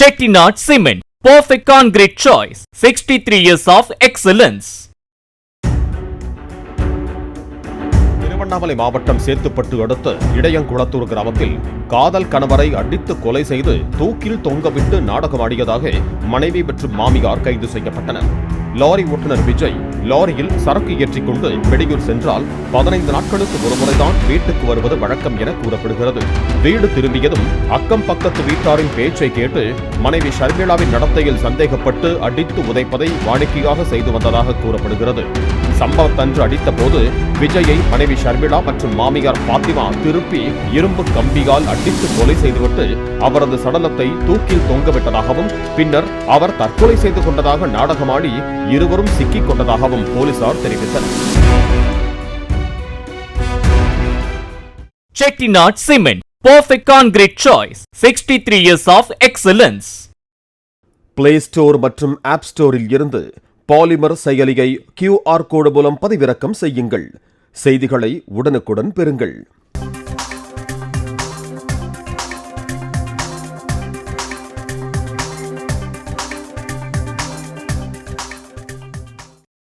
Chettinad Cement, perfect concrete choice. 63 years of excellence. Tiruvannamalai மாவட்டம் சேத்துப்பட்டு அடுத்த இடையங்குளத்தூர் கிராமத்தில் காதல் கணவரை அடித்து கொலை செய்து தூக்கில் தொங்கவிட்டு நாடகமாடியதாக மனைவி மற்றும் மாமியார் கைது செய்யப்பட்டனர் லாரி ஓட்டுநர் விஜய் லாரியில் சரக்கு ஏற்றிக்கொண்டு வெளியூர் சென்றால் பதினைந்து நாட்களுக்கு ஒருமுறைதான் வீட்டுக்கு வருவது வழக்கம் என கூறப்படுகிறது. வீடு திரும்பியதும் அக்கம் பக்கத்து வீட்டாரின் பேச்சை கேட்டு மனைவி ஷர்மிளாவின் நடத்தையில் சந்தேகப்பட்டு அடித்து உதைப்பதை வாடிக்கையாக செய்து வந்ததாக கூறப்படுகிறது. சம்பவத்தன்று அடித்த போது விஜயை மனைவி ஷர்மிளா மற்றும் மாமியார் பாத்திமா திருப்பி இரும்பு கம்பியால் அடித்து கொலை செய்துவிட்டு அவரது சடலத்தை தூக்கில் தொங்கவிட்டதாகவும் பின்னர் அவர் தற்கொலை செய்து கொண்டதாக நாடகமாடி இருவரும் சிக்கிக் கொண்டதாகவும் போலீசார் தெரிவித்தனர் Chettinad Cement, perfect concrete choice. 63 years of excellence. Play store மற்றும் ஆப் ஸ்டோரில் இருந்து பாலிமர் செயலியை கியூஆர் கோடு மூலம் பதிவிறக்கம் செய்யுங்கள் செய்திகளை உடனுக்குடன் பெறுங்கள்